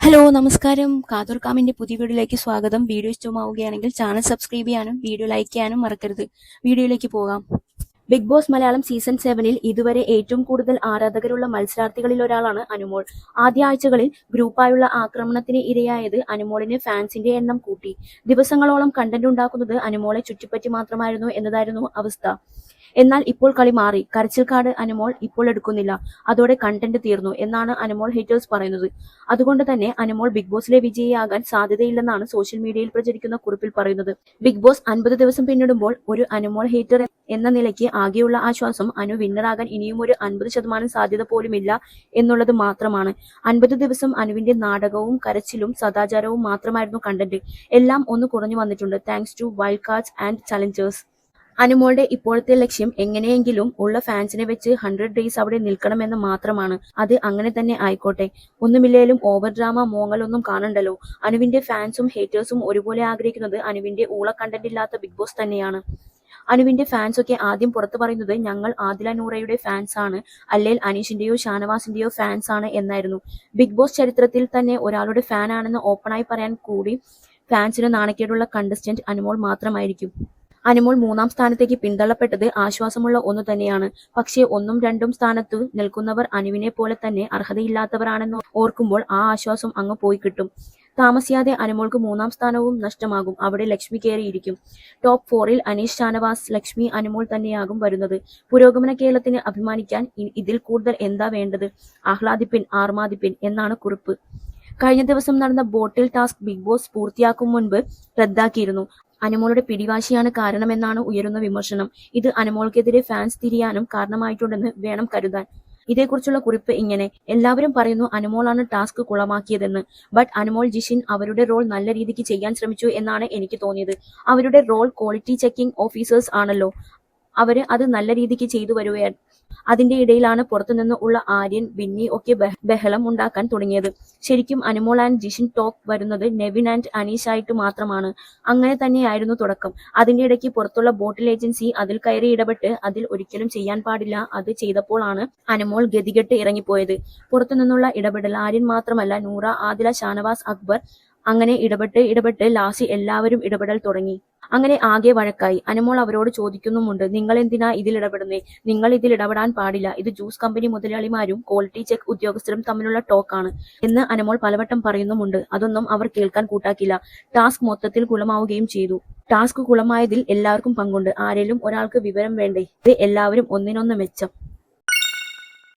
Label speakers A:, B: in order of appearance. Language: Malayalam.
A: ഹലോ നമസ്കാരം. കാതൂർ കാമിന്റെ പുതിയ വീഡിയോയിലേക്ക് സ്വാഗതം. വീഡിയോ ഇഷ്ടമാവുകയാണെങ്കിൽ ചാനൽ സബ്സ്ക്രൈബ് ചെയ്യാനും വീഡിയോ ലൈക്ക് ചെയ്യാനും മറക്കരുത്. വീഡിയോയിലേക്ക് പോകാം. ബിഗ് ബോസ് മലയാളം സീസൺ സെവനിൽ ഇതുവരെ ഏറ്റവും കൂടുതൽ ആരാധകരുള്ള മത്സരാർത്ഥികളിൽ ഒരാളാണ് അനുമോൾ. ആദ്യ ആഴ്ചകളിൽ ഗ്രൂപ്പായുള്ള ആക്രമണത്തിന് ഇരയായത് അനുമോളിന് ഫാൻസിന്റെ എണ്ണം കൂട്ടി. ദിവസങ്ങളോളം കണ്ടന്റ് ഉണ്ടാക്കുന്നത് അനുമോളെ ചുറ്റിപ്പറ്റി മാത്രമായിരുന്നു എന്നതായിരുന്നു അവസ്ഥ. എന്നാൽ ഇപ്പോൾ കളി മാറി. കരച്ചിൽ കാർഡ് അനുമോൾ ഇപ്പോൾ എടുക്കുന്നില്ല. അതോടെ കണ്ടന്റ് തീർന്നു എന്നാണ് അനുമോൾ ഹേറ്റേഴ്സ് പറയുന്നത്. അതുകൊണ്ട് തന്നെ അനുമോൾ ബിഗ് ബോസിലെ വിജയിയാകാൻ സാധ്യതയില്ലെന്നാണ് സോഷ്യൽ മീഡിയയിൽ പ്രചരിക്കുന്ന കുറിപ്പിൽ പറയുന്നത്. ബിഗ് ബോസ് അൻപത് ദിവസം പിന്നിടുമ്പോൾ ഒരു അനുമോൾ ഹേറ്റർ എന്ന നിലയ്ക്ക് ആകെയുള്ള ആശ്വാസം അനു വിന്നറാകാൻ ഇനിയും ഒരു അൻപത് ശതമാനം സാധ്യത പോലുമില്ല എന്നുള്ളത് മാത്രമാണ്. അൻപത് ദിവസം അനുവിന്റെ നാടകവും കരച്ചിലും സദാചാരവും മാത്രമായിരുന്നു കണ്ടന്റ് എല്ലാം ഒന്ന് കുറഞ്ഞു വന്നിട്ടുണ്ട്. Thanks to wild cards and challengers അനുമോളുടെ ഇപ്പോഴത്തെ ലക്ഷ്യം എങ്ങനെയെങ്കിലും ഉള്ള ഫാൻസിനെ വെച്ച് ഹൺഡ്രഡ് ഡേയ്സ് അവിടെ നിൽക്കണമെന്ന് മാത്രമാണ്. അത് അങ്ങനെ തന്നെ ആയിക്കോട്ടെ. ഒന്നുമില്ലേലും ഓവർ ഡ്രാമ മോങ്ങലൊന്നും കാണണ്ടല്ലോ. അനുവിന്റെ ഫാൻസും ഹേറ്റേഴ്സും ഒരുപോലെ ആഗ്രഹിക്കുന്നത് അനുവിന്റെ ഊള കണ്ടന്റ് ഇല്ലാത്ത ബിഗ് ബോസ് തന്നെയാണ്. അനുവിന്റെ ഫാൻസ് ഒക്കെ ആദ്യം പുറത്തു പറയുന്നത് ഞങ്ങൾ ആദില നൂറയുടെ ഫാൻസ് ആണ്. അല്ലെങ്കിൽ അനീഷിന്റെയോ ഷാനവാസിന്റെയോ ഫാൻസ് ആണ് എന്നായിരുന്നു. ബിഗ് ബോസ് ചരിത്രത്തിൽ തന്നെ ഒരാളുടെ ഫാൻ ആണെന്ന് ഓപ്പണായി പറയാൻ കൂടി ഫാൻസിന് നാണക്കേടുള്ള കണ്ടസ്റ്റന്റ് അനുമോൾ മാത്രമായിരിക്കും. അനുമോൾ മൂന്നാം സ്ഥാനത്തേക്ക് പിന്തള്ളപ്പെട്ടത് ആശ്വാസമുള്ള ഒന്നു തന്നെയാണ്. പക്ഷേ ഒന്നും രണ്ടും സ്ഥാനത്ത് നിൽക്കുന്നവർ അനുവിനെ പോലെ തന്നെ അർഹതയില്ലാത്തവരാണെന്ന് ഓർക്കുമ്പോൾ ആ ആശ്വാസം അങ്ങ് പോയി കിട്ടും. താമസിയാതെ അനുമോൾക്ക് മൂന്നാം സ്ഥാനവും നഷ്ടമാകും. അവിടെ ലക്ഷ്മി കയറിയിരിക്കും. ടോപ്പ് ഫോറിൽ അനീഷ് ഷാനവാസ് ലക്ഷ്മി അനുമോൾ തന്നെയാകും വരുന്നത്. പുരോഗമന കേരളത്തിന് അഭിമാനിക്കാൻ ഇതിൽ കൂടുതൽ എന്താ വേണ്ടത്? ആഹ്ലാദിപ്പിൻ ആർമാദിപ്പിൻ എന്നാണ് കുറിപ്പ്. കഴിഞ്ഞ ദിവസം നടന്ന ബോട്ടിൽ ടാസ്ക് ബിഗ് ബോസ് പൂർത്തിയാക്കും മുൻപ് റദ്ദാക്കിയിരുന്നു. അനുമോളുടെ പിടിവാശിയാണ് കാരണമെന്നാണ് ഉയരുന്ന വിമർശനം. ഇത് അനമോൾക്കെതിരെ ഫാൻസ് തിരിയാനും കാരണമായിട്ടുണ്ടെന്ന് വേണം കരുതാൻ. ഇതേക്കുറിച്ചുള്ള കുറിപ്പ് ഇങ്ങനെ. എല്ലാവരും പറയുന്നു അനുമോളാണ് ടാസ്ക് കുളമാക്കിയതെന്ന്. ബട്ട് അനുമോൾ ജിഷിൻ അവരുടെ റോൾ നല്ല രീതിക്ക് ചെയ്യാൻ ശ്രമിച്ചു എന്നാണ് എനിക്ക് തോന്നിയത്. അവരുടെ റോൾ ക്വാളിറ്റി ചെക്കിംഗ് ഓഫീസേഴ്സ് ആണല്ലോ. അവർ അത് നല്ല രീതിക്ക് ചെയ്തു വരുകയാണ്. അതിന്റെ ഇടയിലാണ് പുറത്തുനിന്ന് ഉള്ള ആര്യൻ ബിന്നി ഒക്കെ ബഹളം ഉണ്ടാക്കാൻ തുടങ്ങിയത്. ശരിക്കും അനുമോൾ ആൻഡ് ജിഷിൻ ടോക്ക് വരുന്നത് നെവിൻ ആൻഡ് അനീഷ് ആയിട്ട് മാത്രമാണ്. അങ്ങനെ തന്നെയായിരുന്നു തുടക്കം. അതിന്റെ ഇടയ്ക്ക് പുറത്തുള്ള ബോട്ടിൽ ഏജൻസി അതിൽ കയറി ഇടപെട്ട് അതിൽ ഒരിക്കലും ചെയ്യാൻ പാടില്ല. അത് ചെയ്തപ്പോഴാണ് അനുമോൾ ഗതികെട്ട് ഇറങ്ങിപ്പോയത്. പുറത്തുനിന്നുള്ള ഇടപെടൽ ആര്യൻ മാത്രമല്ല നൂറ ആദില ഷാനവാസ് അക്ബർ അങ്ങനെ ഇടപെട്ട് ഇടപെട്ട് ലാസി എല്ലാവരും ഇടപെടൽ തുടങ്ങി. അങ്ങനെ ആകെ വഴക്കായി. അനമോൾ അവരോട് ചോദിക്കുന്നുമുണ്ട് നിങ്ങൾ എന്തിനാ ഇതിൽ ഇടപെടുന്നേ? നിങ്ങൾ ഇതിൽ ഇടപെടാൻ പാടില്ല. ഇത് ജ്യൂസ് കമ്പനി മുതലാളിമാരും ക്വാളിറ്റി ചെക്ക് ഉദ്യോഗസ്ഥരും തമ്മിലുള്ള ടോക്കാണ് എന്ന് അനമോൾ പലവട്ടം പറയുന്നുമുണ്ട്. അതൊന്നും അവർ കേൾക്കാൻ കൂട്ടാക്കില്ല. ടാസ്ക് മൊത്തത്തിൽ കുളമാവുകയും ചെയ്തു. ടാസ്ക് കുളമായതിൽ എല്ലാവർക്കും പങ്കുണ്ട്. ആരെങ്കിലും ഒരാൾക്ക് വിവരം വേണ്ടേ? ഇത് എല്ലാവരും ഒന്നിനൊന്ന് മെച്ചം.